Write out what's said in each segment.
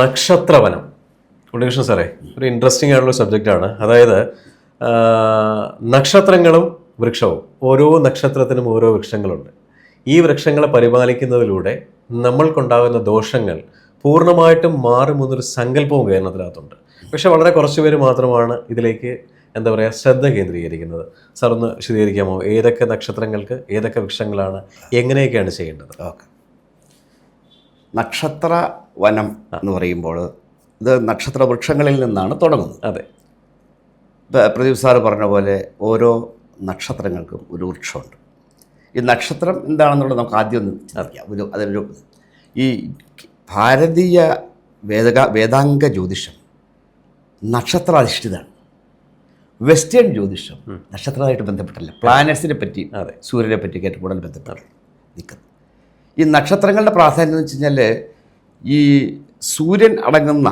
നക്ഷത്രവനം. ഉണ്ണികൃഷ്ണൻ സാറേ ഒരു ഇൻട്രസ്റ്റിംഗ് ആയിട്ടുള്ള സബ്ജക്റ്റാണ് അതായത് നക്ഷത്രങ്ങളും വൃക്ഷവും ഓരോ നക്ഷത്രത്തിനും ഓരോ വൃക്ഷങ്ങളുണ്ട്. ഈ വൃക്ഷങ്ങളെ പരിപാലിക്കുന്നതിലൂടെ നമ്മൾക്കുണ്ടാകുന്ന ദോഷങ്ങൾ പൂർണമായിട്ടും മാറുമെന്നൊരു സങ്കല്പവും കേരളത്തിനകത്തുണ്ട്. പക്ഷെ വളരെ കുറച്ച് പേര് മാത്രമാണ് ഇതിലേക്ക് എന്താ പറയുക ശ്രദ്ധ കേന്ദ്രീകരിക്കുന്നത്. സാർ ഒന്ന് വിശദീകരിക്കാമോ? ഏതൊക്കെ നക്ഷത്രങ്ങൾക്ക് ഏതൊക്കെ വൃക്ഷങ്ങളാണ് എങ്ങനെയൊക്കെയാണ് ചെയ്യേണ്ടത്? ഓക്കെ. നക്ഷത്ര വനം എന്ന് പറയുമ്പോൾ ഇത് നക്ഷത്ര വൃക്ഷങ്ങളിൽ നിന്നാണ് തുടങ്ങുന്നത്. അതെ. പ്രദീപ് സാറ് പറഞ്ഞ പോലെ ഓരോ നക്ഷത്രങ്ങൾക്കും ഒരു വൃക്ഷമുണ്ട്. ഈ നക്ഷത്രം എന്താണെന്നുള്ളത് നമുക്ക് ആദ്യം ഒന്ന് ചിന്തിക്കാം. ഒരു അതിനൊരു ഈ ഭാരതീയ വേദക വേദാംഗ ജ്യോതിഷം നക്ഷത്രാധിഷ്ഠിതമാണ്. വെസ്റ്റേൺ ജ്യോതിഷം നക്ഷത്രമായിട്ട് ബന്ധപ്പെട്ടല്ല പ്ലാനറ്റ്സിനെ പറ്റി അതെ. സൂര്യനെ പറ്റി ഏറ്റവും കൂടുതൽ ബന്ധപ്പെട്ട് നിൽക്കുന്നത്. ഈ നക്ഷത്രങ്ങളുടെ പ്രാധാന്യം എന്ന് വെച്ച് കഴിഞ്ഞാൽ ഈ സൂര്യൻ അടങ്ങുന്ന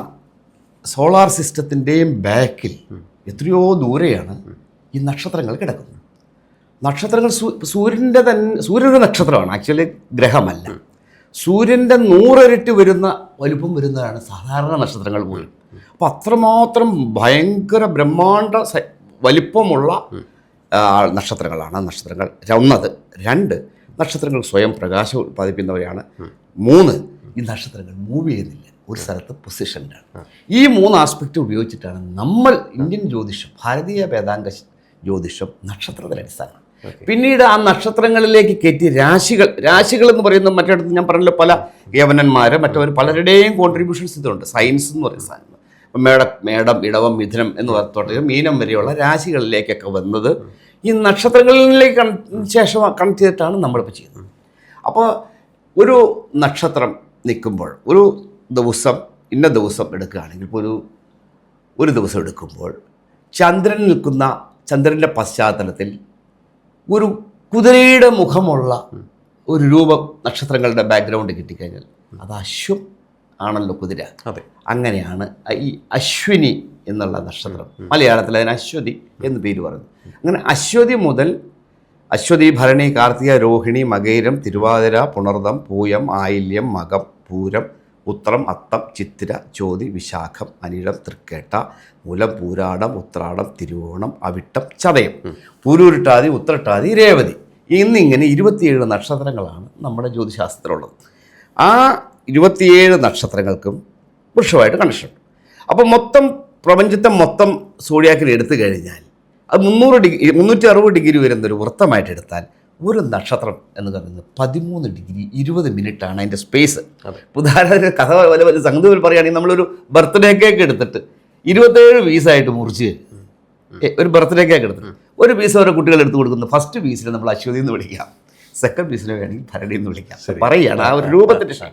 സോളാർ സിസ്റ്റത്തിന്റെയും ബാക്കിൽ എത്രയോ ദൂരെയാണ് ഈ നക്ഷത്രങ്ങൾ കിടക്കുന്നത്. നക്ഷത്രങ്ങൾ സൂര്യന്റെ തന്നെ സൂര്യൻ നക്ഷത്രമാണ്. ആക്ച്വലി ഗ്രഹമല്ല. സൂര്യന്റെ നൂറിരട്ടി വരുന്ന വലുപ്പം വരുന്നതാണ് സാധാരണ നക്ഷത്രങ്ങൾ പോലും. അപ്പോൾ അത്രമാത്രം ഭയങ്കര ബ്രഹ്മാണ്ട വലിപ്പമുള്ള നക്ഷത്രങ്ങളാണ് നക്ഷത്രങ്ങൾ. ഒന്നത് രണ്ട് നക്ഷത്രങ്ങൾ സ്വയം പ്രകാശം ഉത്പാദിപ്പിക്കുന്നവയാണ് മൂന്ന് ഈ നക്ഷത്രങ്ങൾ മൂവ് ചെയ്യുന്നില്ല. ഒരു സ്ഥലത്ത് പൊസിഷനിലാണ് ഈ മൂന്ന് ആസ്പെക്റ്റ് ഉപയോഗിച്ചിട്ടാണ് നമ്മൾ ഇന്ത്യൻ ജ്യോതിഷം ഭാരതീയ വേദാംഗ ജ്യോതിഷം നക്ഷത്രത്തിൽ അടിസ്ഥാനം. പിന്നീട് ആ നക്ഷത്രങ്ങളിലേക്ക് കയറ്റി രാശികൾ രാശികൾ എന്ന് പറയുന്ന മറ്റിടത്ത് ഞാൻ പറഞ്ഞല്ലോ പല യവനന്മാർ മറ്റവർ പലരുടെയും കോൺട്രിബ്യൂഷൻസ് ഇതുണ്ട്. സയൻസ് എന്ന് പറയുന്ന സാധനം മേട മേടം ഇടവം മിഥുനം എന്ന് പറഞ്ഞ മീനം വരെയുള്ള രാശികളിലേക്കൊക്കെ വന്നത് ഈ നക്ഷത്രങ്ങളിലേക്ക് കൺ ശേഷം കണക്ട് ചെയ്തിട്ടാണ് നമ്മളിപ്പോൾ ചെയ്യുന്നത്. അപ്പോൾ ഒരു നക്ഷത്രം നിൽക്കുമ്പോൾ ഒരു ദിവസം ഇന്ന ദിവസം എടുക്കുകയാണെങ്കിൽ ഇപ്പോൾ ഒരു ഒരു ദിവസം എടുക്കുമ്പോൾ ചന്ദ്രൻ നിൽക്കുന്ന ചന്ദ്രന്റെ പശ്ചാത്തലത്തിൽ ഒരു കുതിരയുടെ മുഖമുള്ള ഒരു രൂപം നക്ഷത്രങ്ങളുടെ ബാക്ക്ഗ്രൗണ്ട് കിട്ടിക്കഴിഞ്ഞാൽ അത് അശ്വം ആണല്ലോ കുതിര. അതെ. അങ്ങനെയാണ് ഈ അശ്വിനി എന്നുള്ള നക്ഷത്രം. മലയാളത്തിൽ അതിന് അശ്വതി എന്ന് പേര് പറയുന്നു അങ്ങനെ അശ്വതി മുതൽ അശ്വതി ഭരണി കാർത്തിക രോഹിണി മകൈരം തിരുവാതിര പുണർദം പൂയം ആയില്യം മകം പൂരം ഉത്രം അത്തം ചിത്തിര ചോതി വിശാഖം അനിഴം തൃക്കേട്ട മൂലം പൂരാടം ഉത്രാടം തിരുവോണം അവിട്ടം ചതയം. പൂരൂരിട്ടാതി ഉത്രട്ടാതി രേവതി. എന്നിങ്ങനെ ഇരുപത്തിയേഴ് നക്ഷത്രങ്ങളാണ് നമ്മുടെ ജ്യോതിശാസ്ത്രത്തിലുള്ളത്. ആ ഇരുപത്തിയേഴ് നക്ഷത്രങ്ങൾക്കും വൃക്ഷമായിട്ട് കണക്ഷൻ ഉണ്ട്. അപ്പോൾ മൊത്തം പ്രപഞ്ചത്തെ മൊത്തം സൂര്യാക്കിൽ എടുത്തു കഴിഞ്ഞാൽ അത് മുന്നൂറ് ഡിഗ്രി മുന്നൂറ്റി അറുപത് ഡിഗ്രി വരുന്ന ഒരു വൃത്തമായിട്ട് എടുത്താൽ ഒരു നക്ഷത്രം എന്ന് പറയുന്നത് പതിമൂന്ന് ഡിഗ്രി ഇരുപത് ആണ് അതിന്റെ സ്പേസ്. ഉദാഹരണത്തിന് കഥ വല്ല വലിയ സംഗതി പോലെ പറയുകയാണെങ്കിൽ നമ്മളൊരു ബർത്ത്ഡേ കേക്ക് എടുത്തിട്ട് ഇരുപത്തേഴ് പീസായിട്ട് മുറിച്ച് ഒരു ബർത്ത്ഡേ കേക്ക് എടുത്തിട്ട് ഒരു പീസ് ഓരോ കുട്ടികൾ എടുത്ത് കൊടുക്കുന്നു. ഫസ്റ്റ് പീസിൽ നമ്മൾ അശ്വതി എന്ന് വിളിക്കാം. സെക്കൻഡ് പീസിനെ വേണമെങ്കിൽ ഭരണി എന്ന് വിളിക്കാം. പറയുകയാണ് ആ ഒരു രൂപത്തിന്റെ ഷാൻ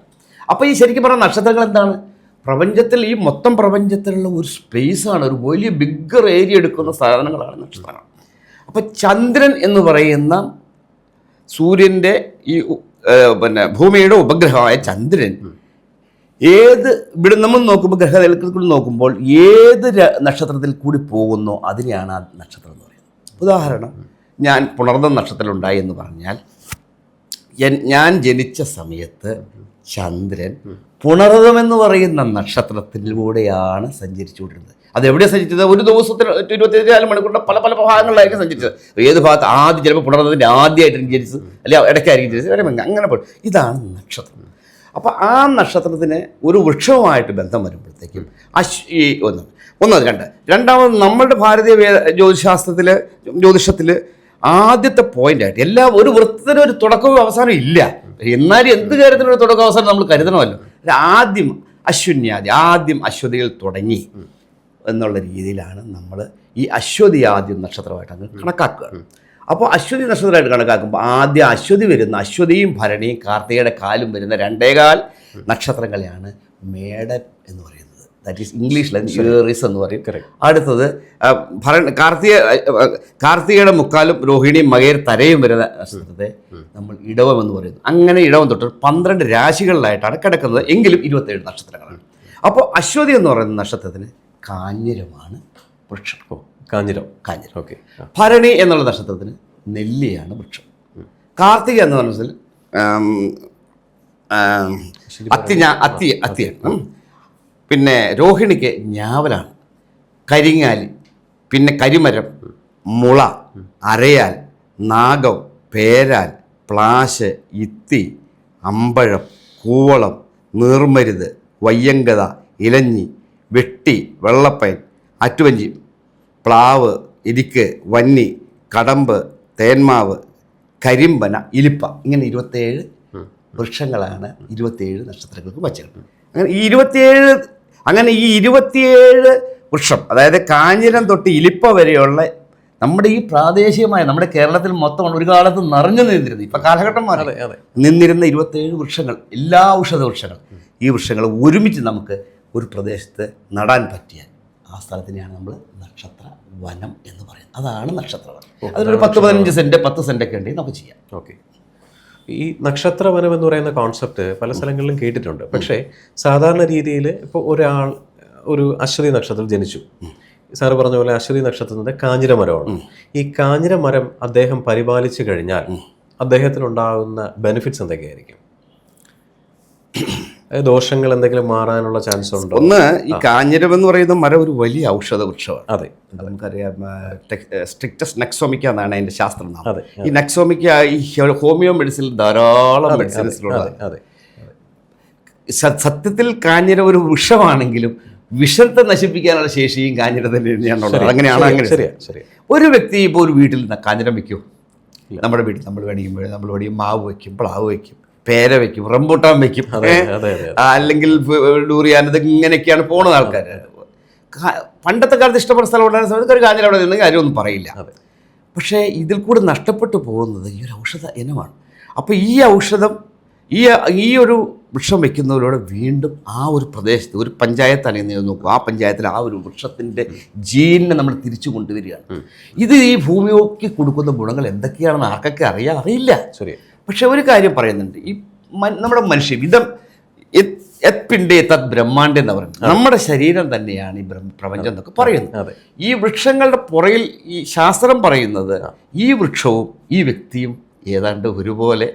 അപ്പോൾ ഈ ശരിക്കും പറഞ്ഞ നക്ഷത്രങ്ങൾ എന്താണ്? പ്രപഞ്ചത്തിൽ ഈ മൊത്തം പ്രപഞ്ചത്തിലുള്ള ഒരു സ്പേസാണ് ഒരു വലിയ ബിഗ്ഗർ ഏരിയ എടുക്കുന്ന സാധനങ്ങളാണ് നക്ഷത്രങ്ങൾ അപ്പോൾ ചന്ദ്രൻ എന്ന് പറയുന്ന സൂര്യന്റെ ഈ പിന്നെ ഭൂമിയുടെ ഉപഗ്രഹമായ ചന്ദ്രൻ ഏത് ഇവിടെ നമ്മൾ നോക്കുമ്പോൾ ഗ്രഹനിലത്തിൽ നോക്കുമ്പോൾ ഏത് നക്ഷത്രത്തിൽ കൂടി പോകുന്നോ അതിനെയാണ് ആ നക്ഷത്രം എന്ന് പറയുന്നത്. ഉദാഹരണം ഞാൻ പുണർന്ന നക്ഷത്രത്തിലുണ്ടായി എന്ന് പറഞ്ഞാൽ ഞാൻ ജനിച്ച സമയത്ത് ചന്ദ്രൻ പുണർതം എന്ന് പറയുന്ന നക്ഷത്രത്തിലൂടെയാണ് സഞ്ചരിച്ചുകൊണ്ടിരുന്നത്. എവിടെയാണ് സഞ്ചരിച്ചത്? ഒരു ദിവസത്തിൽ ഇരുപത്തിനാല് മണിക്കൂറിന്റെ പല പല ഭാഗങ്ങളിലായിരിക്കും സഞ്ചരിച്ചത്. ഏത് ഭാഗത്ത് ആദ്യം ചിലപ്പോൾ പുണർന്നതിന്റെ ആദ്യമായിട്ടായിരിക്കും ജനിച്ചത് അല്ലെങ്കിൽ ഇടയ്ക്കായിരിക്കും ജനിച്ചത് അങ്ങനെ പോയി. ഇതാണ് നക്ഷത്രം. അപ്പോൾ ആ നക്ഷത്രത്തിന് ഒരു വൃക്ഷവുമായിട്ട് ബന്ധം വരുമ്പോഴത്തേക്കും അശ് ഈ ഒന്ന് ഒന്നത് രണ്ട്. രണ്ടാമത് നമ്മളുടെ ഭാരതീയ ജ്യോതിശാസ്ത്രത്തിൽ ജ്യോതിഷത്തിൽ ആദ്യത്തെ പോയിന്റായിട്ട് എല്ലാ ഒരു വൃത്തത്തിനും ഒരു തുടക്കവും അവസാനം ഇല്ല. എന്നാലും എന്ത് കാര്യത്തിനൊരു തുടക്കം അവസാനം നമ്മൾ കരുതണമല്ലോ. ആദ്യം അശ്വന്യാദി ആദ്യം അശ്വതിയിൽ തുടങ്ങി എന്നുള്ള രീതിയിലാണ് നമ്മൾ ഈ അശ്വതി ആദ്യം നക്ഷത്രമായിട്ട് അങ്ങ് കണക്കാക്കുക. അപ്പോൾ അശ്വതി നക്ഷത്രമായിട്ട് കണക്കാക്കുമ്പോൾ ആദ്യം അശ്വതി വരുന്ന അശ്വതിയും ഭരണിയും കാർത്തികയുടെ കാലും വരുന്ന രണ്ടേകാൽ നക്ഷത്രങ്ങളെയാണ് മേടൻ എന്ന് പറയുന്നത്. ദാറ്റ് ഈസ് ഇംഗ്ലീഷിൽ ഏറിസ് എന്ന് പറയും. അടുത്തത് ഭരൺ ഭരണ കാർത്തിക കാർത്തികയുടെ മുക്കാലും രോഹിണിയും മകയിൽ തരയും വരുന്ന നക്ഷത്രത്തെ നമ്മൾ ഇടവം എന്ന് പറയുന്നു. അങ്ങനെ ഇടവം തൊട്ട് പന്ത്രണ്ട് രാശികളിലായിട്ടാണ് കിടക്കുന്നത്. എങ്കിലും ഇരുപത്തേഴ് നക്ഷത്രങ്ങളാണ്. അപ്പോൾ അശ്വതി എന്ന് പറയുന്ന നക്ഷത്രത്തിന് കാഞ്ഞിരമാണ് വൃക്ഷം. കാഞ്ഞിരം. കാഞ്ഞിരം. ഓക്കെ. ഭരണി എന്നുള്ള നക്ഷത്രത്തിന് നെല്ലിയാണ് വൃക്ഷം. കാർത്തിക എന്ന് പറഞ്ഞാൽ അത്തി ഞാൻ അത്തി അത്തിയാണ്. പിന്നെ രോഹിണിക്ക് ഞാവലാണ്. കരിങ്ങാലി പിന്നെ കരിമരം മുള അരയാൽ നാഗം പേരാൽ പ്ലാശ് ഇത്തി അമ്പഴം കൂവളം നീർമരുത് വയ്യങ്കത ഇലഞ്ഞി വെട്ടി വെള്ളപ്പയൻ അറ്റുവഞ്ചി പ്ലാവ് ഇരിക്ക് വന്നി കടമ്പ് തേന്മാവ് കരിമ്പന ഇലിപ്പ ഇങ്ങനെ ഇരുപത്തേഴ് വൃക്ഷങ്ങളാണ് ഇരുപത്തിയേഴ് നക്ഷത്രങ്ങൾക്ക് വച്ചത് അങ്ങനെ ഈ ഇരുപത്തിയേഴ് അങ്ങനെ ഈ ഇരുപത്തിയേഴ് വൃക്ഷം അതായത് കാഞ്ഞിരം തൊട്ട് ഇലിപ്പ വരെയുള്ള നമ്മുടെ ഈ പ്രാദേശികമായ നമ്മുടെ കേരളത്തിൽ മൊത്തം ഒരു കാലത്ത് നിറഞ്ഞു നിന്നിരുന്നു. ഇപ്പം കാലഘട്ടം മാറി നിന്നിരുന്ന ഇരുപത്തേഴ് വൃക്ഷങ്ങൾ എല്ലാ ഔഷധ വൃക്ഷങ്ങൾ ഈ വൃക്ഷങ്ങൾ ഒരുമിച്ച് നമുക്ക് ഒരു പ്രദേശത്ത് നടാൻ പറ്റിയാൽ ആ സ്ഥലത്തിനെയാണ് നമ്മൾ നക്ഷത്ര വനം എന്ന് പറയുന്നത്. അതാണ് നക്ഷത്ര വനം അതിനൊരു പത്ത് പതിനഞ്ച് സെന്റ് പത്ത് സെന്റൊക്കെ ഉണ്ടെങ്കിൽ നമുക്ക് ചെയ്യാം. ഓക്കെ. ഈ നക്ഷത്ര വനം എന്ന് പറയുന്ന കോൺസെപ്റ്റ് പല സ്ഥലങ്ങളിലും കേട്ടിട്ടുണ്ട്. പക്ഷേ സാധാരണ രീതിയിൽ ഇപ്പോൾ ഒരാൾ ഒരു അശ്വതി നക്ഷത്രം ജനിച്ചു. സാറ് പറഞ്ഞ പോലെ അശ്വതി നക്ഷത്രത്തിന്റെ കാഞ്ഞിര മരമാണ് ഈ കാഞ്ഞിരമരം അദ്ദേഹം പരിപാലിച്ചു കഴിഞ്ഞാൽ അദ്ദേഹത്തിനുണ്ടാകുന്ന ബെനിഫിറ്റ്സ് എന്തൊക്കെയായിരിക്കും? ദോഷങ്ങൾ എന്തെങ്കിലും മാറാനുള്ള ചാൻസ് ഉണ്ടോ? ഒന്ന് ഈ കാഞ്ഞിരം എന്ന് പറയുന്ന മരം ഒരു വലിയ ഔഷധ വൃക്ഷമാണ് അതെ. നമുക്കറിയാം സ്ട്രിക്റ്റസ് നെക്സോമിക്ക എന്നാണ് അതിന്റെ ശാസ്ത്രനാമം അതെ, ഈ നെക്സോമിക്ക ഈ ഹോമിയോ മെഡിസിൻ ധാരാളം മെഡിസിൻസ് അതെ സത്യത്തിൽ കാഞ്ഞിരം ഒരു വൃക്ഷമാണെങ്കിലും വിഷത്തെ നശിപ്പിക്കാനുള്ള ശേഷിയും കാഞ്ഞിരത്തിൽ തന്നെയാണുള്ളത് അങ്ങനെയാണ് അങ്ങനെ. ശരിയാ ശരി ഒരു വ്യക്തി ഇപ്പോൾ ഒരു വീട്ടിൽ കാഞ്ഞിരം വെക്കുമോ നമ്മുടെ വീട്ടിൽ നമ്മൾ വേണമെങ്കിൽ നമ്മൾ വേണമെങ്കിൽ മാവ് വയ്ക്കും പ്ലാവ് വെക്കും പേര വെക്കും റംബൂട്ടാൻ വെക്കും അല്ലെങ്കിൽ ഡൂറിയാൻ ഇത് ഇങ്ങനെയൊക്കെയാണ് പോണത് ആൾക്കാർ പണ്ടത്തെ കാലത്ത് ഇഷ്ടപ്പെട്ട സ്ഥലം ഉണ്ടായിരുന്ന സമയത്ത് ഒരു കാഞ്ഞിൽ അവിടെ നിന്നെങ്കിൽ ആരും ഒന്നും പറയില്ല. പക്ഷേ ഇതിൽ കൂടെ നഷ്ടപ്പെട്ടു പോകുന്നത് ഈ ഒരു ഔഷധ ഇനമാണ്. അപ്പോൾ ഈ ഔഷധം ഈ ഈ ഒരു വൃക്ഷം വെക്കുന്നതിലൂടെ വീണ്ടും ആ ഒരു പ്രദേശത്ത് ഒരു പഞ്ചായത്ത് എന്ന് നോക്കും ആ പഞ്ചായത്തിൽ ആ ഒരു വൃക്ഷത്തിന്റെ ജീനിനെ നമ്മൾ തിരിച്ചു കൊണ്ടുവരികയാണ്. ഇത് ഈ ഭൂമിക്ക് കൊടുക്കുന്ന ഗുണങ്ങൾ എന്തൊക്കെയാണെന്ന് ആർക്കൊക്കെ അറിയാൻ അറിയില്ല. ശരി പക്ഷെ ഒരു കാര്യം പറയുന്നുണ്ട്. ഈ നമ്മുടെ മനുഷ്യ വിധം എപ്പിന്റെ തത് ബ്രഹ്മാണ്ഡം എന്ന് പറയുന്നത്. നമ്മുടെ ശരീരം തന്നെയാണ് ഈ ബ്രഹ്മ പ്രപഞ്ചം എന്നൊക്കെ പറയുന്നത്. ഈ വൃക്ഷങ്ങളുടെ പുറയിൽ ഈ ശാസ്ത്രം പറയുന്നത് ഈ വൃക്ഷവും ഈ വ്യക്തിയും ഏതാണ്ട് ഒരുപോലെ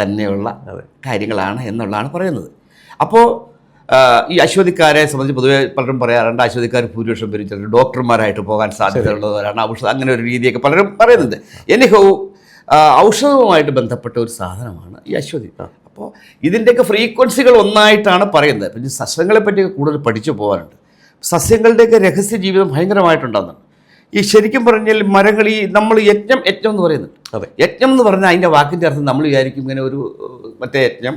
തന്നെയുള്ള കാര്യങ്ങളാണ് എന്നുള്ളതാണ് പറയുന്നത്. അപ്പോൾ ഈ അശ്വതിക്കാരെ സംബന്ധിച്ച് പൊതുവെ പലരും പറയാറുണ്ട് അശ്വതിക്കാർ ഭൂരിപക്ഷം പേരും ചിലർ ഡോക്ടർമാരായിട്ട് പോകാൻ സാധ്യതയുള്ളവരാണ് ഔഷധം അങ്ങനെ ഒരു രീതിയൊക്കെ പലരും പറയുന്നുണ്ട്. എനിഹോ ഔഷധവുമായിട്ട് ബന്ധപ്പെട്ട ഒരു സാധനമാണ് ഈ അശ്വതി. അപ്പോൾ ഇതിന്റെയൊക്കെ ഫ്രീക്വൻസികൾ ഒന്നായിട്ടാണ് പറയുന്നത്. പിന്നെ സസ്യങ്ങളെ പറ്റിയൊക്കെ കൂടുതൽ പഠിച്ചു പോകാനുണ്ട്. സസ്യങ്ങളുടെയൊക്കെ രഹസ്യ ജീവിതം ഭയങ്കരമായിട്ടുണ്ടെന്നാണ്. ഈ ശരിക്കും പറഞ്ഞാൽ മരങ്ങൾ ഈ നമ്മൾ യജ്ഞം യജ്ഞം എന്ന് പറയുന്നത്. അതെ. യജ്ഞം എന്ന് പറഞ്ഞാൽ അതിന്റെ വാക്കിന്റെ അർത്ഥം നമ്മൾ വിചാരിക്കും ഇങ്ങനെ ഒരു മറ്റേ യജ്ഞം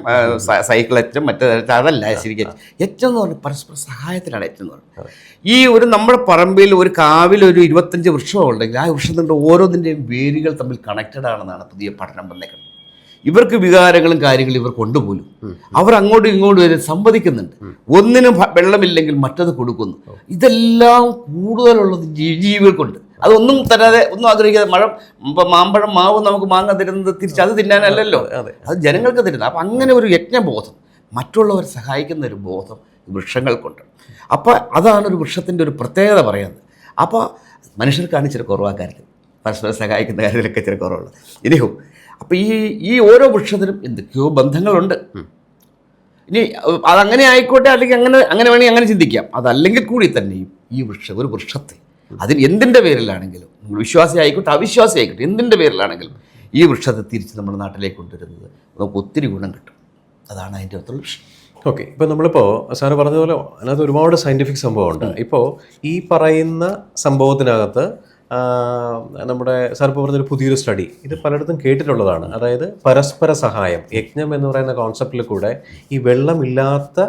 സൈക്കിൾ യജ്ഞം മറ്റേ അതല്ല ശരിക്കും. യജ്ഞം എന്ന് പറഞ്ഞാൽ പരസ്പര സഹായത്തിലാണ് യജ്ഞം എന്ന് പറയുന്നത് ഈ ഒരു നമ്മുടെ പറമ്പിൽ ഒരു കാവിൽ ഒരു ഇരുപത്തഞ്ച് വൃക്ഷമുണ്ടെങ്കിൽ ആ വൃക്ഷത്തിന്റെ ഓരോന്നിന്റെയും വേരുകൾ തമ്മിൽ കണക്റ്റഡ് ആണെന്നാണ് പുതിയ പഠനം വന്നേക്കുന്നത്. ഇവർക്ക് വികാരങ്ങളും കാര്യങ്ങളും ഇവർ കൊണ്ടുപോലും. അവർ അങ്ങോട്ടും ഇങ്ങോട്ടും വരെ സംവദിക്കുന്നുണ്ട് ഒന്നിനും വെള്ളമില്ലെങ്കിൽ മറ്റത് കൊടുക്കുന്നു. ഇതെല്ലാം കൂടുതലുള്ളത് ജീവികൾക്കുണ്ട്. അതൊന്നും തരാതെ ഒന്നും ആഗ്രഹിക്കാതെ മഴ ഇപ്പം മാമ്പഴം മാവ് നമുക്ക് മാങ്ങ തരുന്നത് തിരിച്ച് അത് തിന്നാനല്ലല്ലോ. അതെ. അത്. ജനങ്ങൾക്ക് തരുന്നത്. അപ്പം അങ്ങനെ ഒരു യജ്ഞബോധം മറ്റുള്ളവരെ സഹായിക്കുന്ന ഒരു ബോധം വൃക്ഷങ്ങൾക്കുണ്ട്. അപ്പോൾ അതാണ് ഒരു വൃക്ഷത്തിന്റെ ഒരു പ്രത്യേകത പറയുന്നത്. അപ്പോൾ മനുഷ്യർക്കാണ് ഇച്ചിരി കുറവാ കാര്യത്തിൽ. പരസ്പരം സഹായിക്കുന്ന കാര്യത്തിലൊക്കെ ഇച്ചിരി കുറവുള്ളത്. ഇനിയും അപ്പോൾ ഈ ഈ ഓരോ വൃക്ഷത്തിനും എന്തൊക്കെയോ ബന്ധങ്ങളുണ്ട്. ഇനി അതങ്ങനെ ആയിക്കോട്ടെ അല്ലെങ്കിൽ അങ്ങനെ അങ്ങനെ വേണമെങ്കിൽ അങ്ങനെ ചിന്തിക്കാം. അതല്ലെങ്കിൽ കൂടി തന്നെയും ഈ വൃക്ഷം ഒരു വൃക്ഷത്തെ അതിൽ എന്തിന്റെ പേരിലാണെങ്കിലും നമ്മൾ വിശ്വാസി ആയിക്കോട്ടെ അവിശ്വാസി ആയിക്കോട്ടെ എന്തിന്റെ പേരിലാണെങ്കിലും ഈ വൃക്ഷത്തെ തിരിച്ച് നമ്മുടെ നാട്ടിലേക്ക് കൊണ്ടുവരുന്നത് നമുക്ക് ഒത്തിരി ഗുണം കിട്ടും. അതാണ് അതിന്റെ അകത്തുള്ള വിഷയം ഓക്കെ ഇപ്പോൾ നമ്മളിപ്പോൾ സാറ് പറഞ്ഞതുപോലെ അതിനകത്ത് ഒരുപാട് സയന്റിഫിക് സംഭവമുണ്ട്. ഇപ്പോൾ ഈ പറയുന്ന സംഭവത്തിനകത്ത് നമ്മുടെ സാർ ഇപ്പോൾ പറഞ്ഞൊരു പുതിയൊരു സ്റ്റഡി. ഇത് പലയിടത്തും കേട്ടിട്ടുള്ളതാണ്. അതായത് പരസ്പര സഹായം യജ്ഞം എന്ന് പറയുന്ന കോൺസെപ്റ്റിൽ കൂടെ ഈ വെള്ളമില്ലാത്ത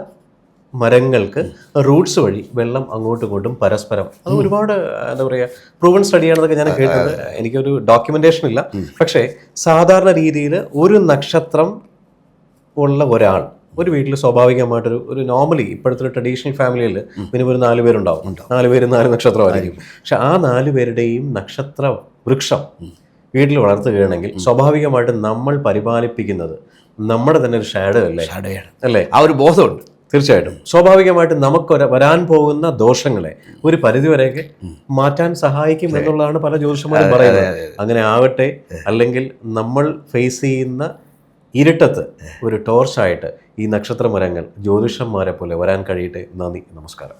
മരങ്ങൾക്ക് റൂട്ട്സ് വഴി വെള്ളം അങ്ങോട്ടും ഇങ്ങോട്ടും പരസ്പരം. അത് ഒരുപാട് എന്താ പറയുക പ്രൂവൺ സ്റ്റഡിയാണെന്നൊക്കെ ഞാൻ കേട്ടത് എനിക്കൊരു ഡോക്യുമെന്റേഷൻ ഇല്ല. പക്ഷേ സാധാരണ രീതിയിൽ ഒരു നക്ഷത്രം ഉള്ള ഒരാൾ ഒരു വീട്ടിൽ സ്വാഭാവികമായിട്ടൊരു ഒരു നോർമലി ഇപ്പോഴത്തെ ഒരു ട്രഡീഷണൽ ഫാമിലിയിൽ മിനിമം ഒരു നാല് പേരുണ്ടാവും. നാല് പേര് നാല് നക്ഷത്രമായിരിക്കും. പക്ഷെ ആ നാല് പേരുടെയും നക്ഷത്ര വൃക്ഷം വീട്ടിൽ വളർത്തുകയാണെങ്കിൽ സ്വാഭാവികമായിട്ട് നമ്മൾ പരിപാലിപ്പിക്കുന്നത് നമ്മുടെ തന്നെ ഒരു ഷാഡോ അല്ലേ? ഷാഡോയാണ് അല്ലേ? ആ ഒരു ബോധമുണ്ട്. തീർച്ചയായിട്ടും. സ്വാഭാവികമായിട്ടും നമുക്ക് വരാൻ പോകുന്ന ദോഷങ്ങളെ ഒരു പരിധിവരെയൊക്കെ മാറ്റാൻ സഹായിക്കും എന്നുള്ളതാണ് പല ജ്യോതിഷന്മാരും പറയുന്നത്. അങ്ങനെ ആവട്ടെ അല്ലെങ്കിൽ നമ്മൾ ഫേസ് ചെയ്യുന്ന ഇരുട്ടത്ത് ഒരു ടോർച്ചായിട്ട് ഈ നക്ഷത്ര മരങ്ങൾ ജ്യോതിഷന്മാരെ പോലെ വരാൻ കഴിയട്ടെ? നന്ദി. നമസ്കാരം.